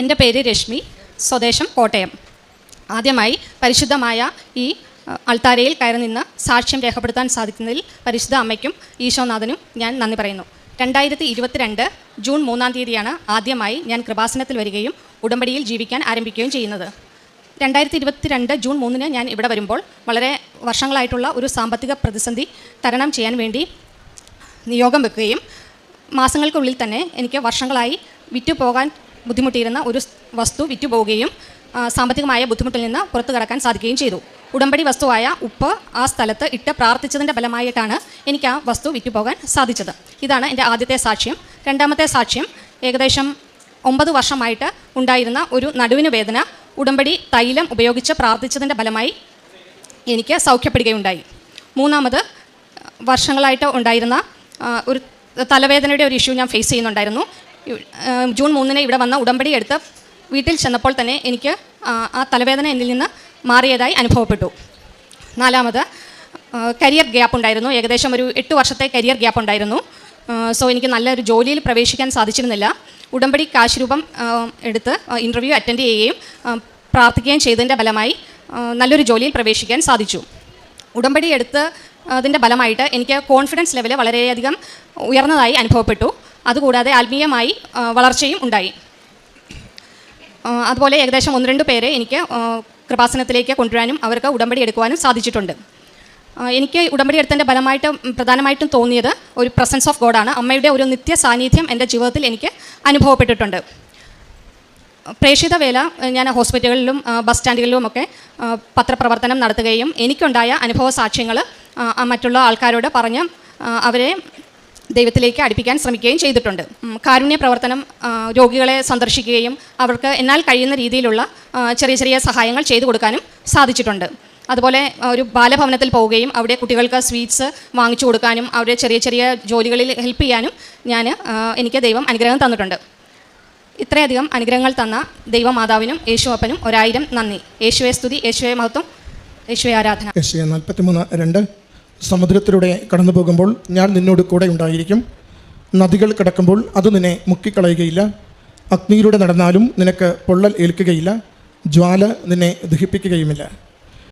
എന്റെ പേര് രശ്മി സ്വദേശം കോട്ടയം. ആദ്യമായി പരിശുദ്ധമായ ഈ അൾത്താരയിൽ കയറി നിന്ന് സാക്ഷ്യം രേഖപ്പെടുത്താൻ സാധിക്കുന്നതിൽ പരിശുദ്ധ അമ്മയ്ക്കും ഈശോനാഥനും ഞാൻ നന്ദി പറയുന്നു. രണ്ടായിരത്തി ഇരുപത്തിരണ്ട് ജൂൺ മൂന്നാം തീയതിയാണ് ആദ്യമായി ഞാൻ കൃപാസനത്തിൽ വരികയും ഉടമ്പടിയിൽ ജീവിക്കാൻ ആരംഭിക്കുകയും ചെയ്യുന്നത്. രണ്ടായിരത്തി ഇരുപത്തിരണ്ട് ജൂൺ മൂന്നിന് ഞാൻ ഇവിടെ വരുമ്പോൾ വളരെ വർഷങ്ങളായിട്ടുള്ള ഒരു സാമ്പത്തിക പ്രതിസന്ധി തരണം ചെയ്യാൻ വേണ്ടി നിയോഗം വെക്കുകയും മാസങ്ങൾക്കുള്ളിൽ തന്നെ എനിക്ക് വർഷങ്ങളായി വിറ്റുപോകാൻ ബുദ്ധിമുട്ടിയിരുന്ന ഒരു വസ്തു വിറ്റുപോവുകയും സാമ്പത്തികമായ ബുദ്ധിമുട്ടിൽ നിന്ന് പുറത്തു കടക്കാൻ സാധിക്കുകയും ചെയ്തു. ഉടമ്പടി വസ്തുവായ ഉപ്പ് ആ സ്ഥലത്ത് ഇട്ട് പ്രാർത്ഥിച്ചതിന്റെ ഫലമായിട്ടാണ് എനിക്ക് ആ വസ്തു വിറ്റുപോകാൻ സാധിച്ചത്. ഇതാണ് എന്റെ ആദ്യത്തെ സാക്ഷ്യം. രണ്ടാമത്തെ സാക്ഷ്യം ഏകദേശം ഒമ്പത് വർഷമായിട്ട് ഉണ്ടായിരുന്ന ഒരു നടുവിന് വേദന ഉടമ്പടി തൈലം ഉപയോഗിച്ച് പ്രാർത്ഥിച്ചതിന്റെ ഫലമായി എനിക്ക് സൗഖ്യപ്പെടുകയുണ്ടായി. മൂന്നാമത് വർഷങ്ങളായിട്ട് ഉണ്ടായിരുന്ന ഒരു തലവേദനയുടെ ഒരു ഇഷ്യൂ ഞാൻ ഫേസ് ചെയ്യുന്നുണ്ടായിരുന്നു. ജൂൺ മൂന്നിന് ഇവിടെ വന്ന ഉടമ്പടി എടുത്ത് വീട്ടിൽ ചെന്നപ്പോൾ തന്നെ എനിക്ക് ആ, തലവേദന എന്നിൽ നിന്ന് മാറിയതായി അനുഭവപ്പെട്ടു. നാലാമത് കരിയർ ഗ്യാപ്പ് ഉണ്ടായിരുന്നു. ഏകദേശം ഒരു എട്ട് വർഷത്തെ കരിയർ ഗ്യാപ്പ് ഉണ്ടായിരുന്നു. സോ എനിക്ക് നല്ലൊരു ജോലിയിൽ പ്രവേശിക്കാൻ സാധിച്ചിരുന്നില്ല. ഉടമ്പടി കാശ് രൂപം എടുത്ത് ഇന്റർവ്യൂ അറ്റൻഡ് ചെയ്യുകയും പ്രാർത്ഥിക്കുകയും ചെയ്തതിന്റെ ഫലമായി നല്ലൊരു ജോലിയിൽ പ്രവേശിക്കാൻ സാധിച്ചു. ഉടമ്പടി എടുത്ത് അതിന്റെ ഫലമായിട്ട് എനിക്ക് കോൺഫിഡൻസ് ലെവൽ വളരെയധികം ഉയർന്നതായി അനുഭവപ്പെട്ടു. അതുകൂടാതെ ആത്മീയമായി വളർച്ചയും ഉണ്ടായി. അതുപോലെ ഏകദേശം ഒന്ന് രണ്ട് പേരെ എനിക്ക് കൃപാസനത്തിലേക്ക് കൊണ്ടുവരാനും അവർക്ക് ഉടമ്പടി എടുക്കുവാനും സാധിച്ചിട്ടുണ്ട്. എനിക്ക് ഉടമ്പടി എടുത്തതിന്റെ ഫലമായിട്ട് പ്രധാനമായിട്ടും തോന്നിയത് ഒരു പ്രസൻസ് ഓഫ് ഗോഡാണ് അമ്മയുടെ ഒരു നിത്യ സാന്നിധ്യം എന്റെ ജീവിതത്തിൽ എനിക്ക് അനുഭവപ്പെട്ടിട്ടുണ്ട്. പ്രേക്ഷിത വേല ഞാൻ ഹോസ്പിറ്റലുകളിലും ബസ് സ്റ്റാൻഡുകളിലും ഒക്കെ പത്രപ്രവർത്തനം നടത്തുകയും എനിക്കുണ്ടായ അനുഭവ സാക്ഷ്യങ്ങൾ മറ്റുള്ള ആൾക്കാരോട് പറഞ്ഞ് അവരെ ദൈവത്തിലേക്ക് അടുപ്പിക്കാൻ ശ്രമിക്കുകയും ചെയ്തിട്ടുണ്ട്. കാരുണ്യ പ്രവർത്തനം രോഗികളെ സന്ദർശിക്കുകയും അവർക്ക് എന്നാൽ കഴിയുന്ന രീതിയിലുള്ള ചെറിയ ചെറിയ സഹായങ്ങൾ ചെയ്തു കൊടുക്കാനും സാധിച്ചിട്ടുണ്ട്. അതുപോലെ ഒരു ബാലഭവനത്തിൽ പോവുകയും അവിടെ കുട്ടികൾക്ക് സ്വീറ്റ്സ് വാങ്ങിച്ചു കൊടുക്കാനും അവരെ ചെറിയ ചെറിയ ജോലികളിൽ ഹെൽപ്പ് ചെയ്യാനും ഞാൻ എനിക്ക് ദൈവം അനുഗ്രഹം തന്നിട്ടുണ്ട്. ഇത്രയധികം അനുഗ്രഹങ്ങൾ തന്ന ദൈവമാതാവിനും യേശു അപ്പനും ഒരായിരം നന്ദി. യേശുവെ സ്തുതി യേശുവെ മഹത്വം യേശുവെ ആരാധന. യശയ നാൽപ്പത്തിമൂന്ന് രണ്ട്. സമുദ്രത്തിലൂടെ കടന്നു പോകുമ്പോൾ ഞാൻ നിന്നോട് കൂടെ ഉണ്ടായിരിക്കും. നദികൾ കിടക്കുമ്പോൾ അത് നിന്നെ മുക്കിക്കളയുകയില്ല. അഗ്നിയിലൂടെ നടന്നാലും നിനക്ക് പൊള്ളൽ ഏൽക്കുകയില്ല. ജ്വാല നിന്നെ ദഹിപ്പിക്കുകയുമില്ല.